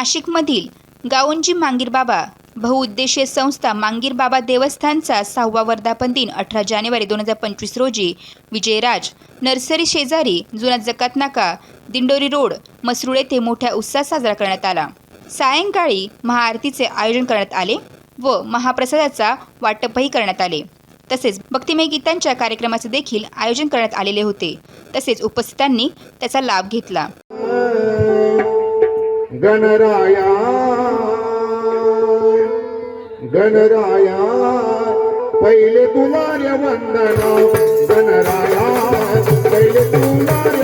नाशिकमधील गाऊंजी मांगीरबाबा बहुउद्देशीय संस्था मांगीरबाबा देवस्थानचा सहावा वर्धापन दिन अठरा जानेवारी दोन हजार पंचवीस रोजी विजयराज नर्सरी शेजारी जुना जकात नाका दिंडोरी रोड मसरूळ येथे मोठ्या उत्साहात साजरा करण्यात आला. सायंकाळी महाआरतीचे आयोजन करण्यात आले व महाप्रसादाचा वाटपही करण्यात आले. तसेच भक्तिमय गीतांच्या कार्यक्रमाचे देखील आयोजन करण्यात आलेले होते. तसेच उपस्थितांनी त्याचा लाभ घेतला. गणराया गणराया पहिले तुला वंदना गणराया पहिले तुला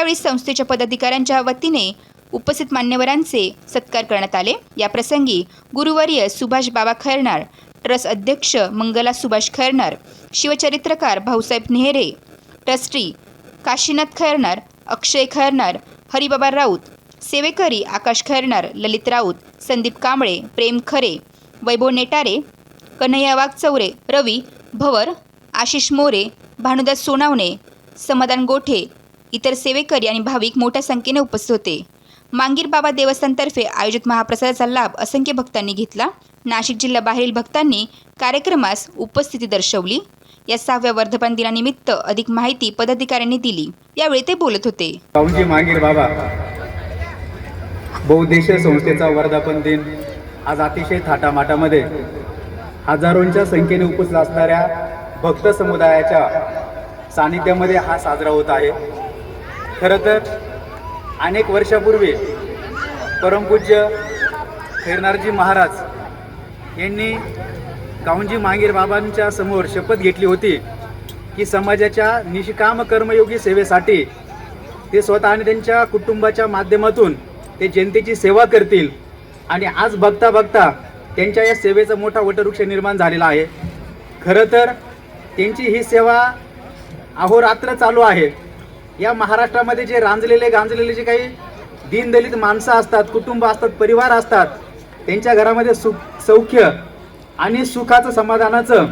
यावेळी संस्थेच्या पदाधिकाऱ्यांच्या वतीने उपस्थित मान्यवरांचे सत्कार करण्यात आले. या प्रसंगी गुरुवर्य सुभाष बाबा खैरनार ट्रस्ट अध्यक्ष मंगला सुभाष खैरनार शिवचरित्रकार भाऊसाहेब नेहरे ट्रस्टी काशीनाथ खैरनार अक्षय खैरनार हरिबाबा राऊत सेवेकरी आकाश खैरनार ललित राऊत संदीप कांबळे प्रेम खरे वैभव नेटारे कन्हैया वाघचौरे रवी भवर आशिष मोरे भानुदास सोनावणे समाधान गोठे इतर सेवेकरी आणि भाविक मोठ्या संख्येने उपस्थित होते. मांगीर बाबा देवस्थानतर्फे आयोजित महाप्रसादाचा लाभ असंख्य भक्तांनी घेतला. नाशिक जिल्ह्याबाहेरील भक्तांनी कार्यक्रमास उपस्थिती दर्शवली. या सहाव्या वर्धापन दिनानिमित्त अधिक माहिती पदाधिकाऱ्यांनी दिली. यावेळी ते बोलत होते. मांगीर बाबा बहुउद्देशीय संस्थेचा वर्धापन दिन आज अतिशय थाटामाटामध्ये हजारोंच्या संख्येने उपस्थित असणाऱ्या भक्त समुदायाच्या सानिध्यामध्ये हा साजरा होत आहे. खरं तर अनेक वर्षापूर्वी परमपूज्य खैरनारजी महाराज यांनी काउंजी मांगीर बाबांच्या समोर शपथ घेतली होती की समाजाच्या निष्काम कर्मयोगी सेवेसाठी ते स्वतः आणि त्यांच्या कुटुंबाच्या माध्यमातून ते जनतेची सेवा करतील. आणि आज बघता बघता त्यांच्या या सेवेचा मोठा वटवृक्ष निर्माण झालेला आहे. खरं तर त्यांची ही सेवा अहोरात्र चालू आहे. या महाराष्ट्रामध्ये जे रांजलेले गांजलेले जे काही दीनदलित माणसं असतात कुटुंब असतात परिवार असतात त्यांच्या घरामध्ये सुख सौख्य आणि सुखाचं समाधानाचं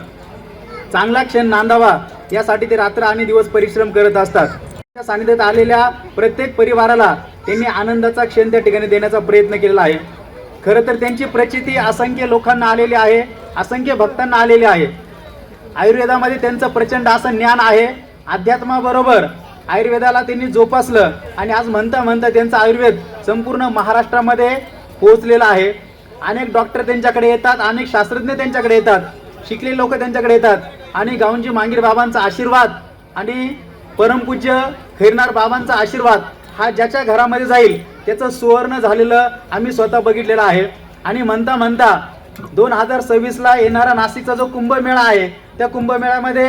चांगला क्षण नांदावा यासाठी ते रात्र आणि दिवस परिश्रम करत असतात. त्या सानिध्यात आलेल्या प्रत्येक परिवाराला त्यांनी आनंदाचा क्षण त्या ठिकाणी देण्याचा प्रयत्न केलेला आहे. खरं तर त्यांची प्रचिती असंख्य लोकांना आलेली आहे असंख्य भक्तांना आलेली आहे. आयुर्वेदामध्ये त्यांचं प्रचंड असं ज्ञान आहे अध्यात्माबरोबर आयुर्वेदाला त्यांनी जोपासलं आणि आज म्हणता म्हणता त्यांचं आयुर्वेद संपूर्ण महाराष्ट्रामध्ये पोहोचलेला आहे. अनेक डॉक्टर त्यांच्याकडे येतात अनेक शास्त्रज्ञ त्यांच्याकडे येतात शिकलेले लोक त्यांच्याकडे येतात आणि गाऊंजी मांगीर बाबांचा आशीर्वाद आणि परमपूज्य खैरनार बाबांचा आशीर्वाद हा ज्याच्या घरामध्ये जाईल त्याचं सुवर्ण झालेलं आम्ही स्वतः बघितलेलं आहे. आणि म्हणता म्हणता दोन हजार सव्वीसला येणारा नाशिकचा जो कुंभमेळा आहे त्या कुंभमेळ्यामध्ये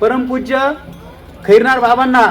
परमपूज्य खैरनार बाबांना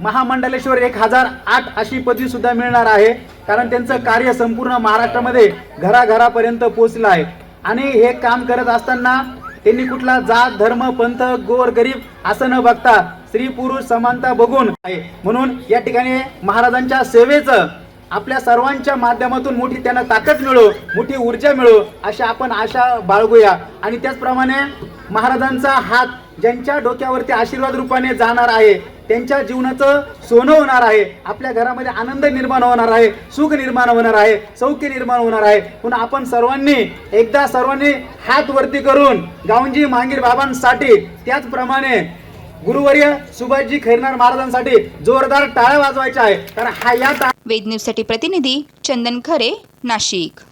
महामंडलेश्वर एक हजार आठ अशी पदवी सुद्धा मिळणार आहे. कारण त्यांचं कार्य संपूर्ण महाराष्ट्रामध्ये घराघरापर्यंत पोहोचलं आहे. आणि हे काम करत असताना त्यांनी कुठला जात धर्म पंथ गोर गरीब असं न बघता स्त्री पुरुष समानता बघून आहे. म्हणून या ठिकाणी महाराजांच्या सेवेचं आपल्या सर्वांच्या माध्यमातून मोठी त्यांना ताकद मिळो मोठी ऊर्जा मिळो अशा आपण आशा बाळगूया. आणि त्याचप्रमाणे महाराजांचा हात ज्यांच्या डोक्यावरती आशीर्वाद रूपाने जाणार आहे त्यांच्या जीवनाचं सोनं होणार आहे आपल्या घरामध्ये आनंद निर्माण होणार आहे सुख निर्माण होणार आहे सौख्य निर्माण होणार आहे. पुन्हा आपण सर्वांनी एकदा सर्वांनी हात वरती करून गावंजी मांगीर बाबांसाठी त्याचप्रमाणे गुरुवर्य सुभाषजी खैरनार महाराजांसाठी जोरदार टाळ्या वाजवायच्या आहे कारण हा या टा- वेद न्यूजसाठी प्रतिनिधी चंदन खरे नाशिक.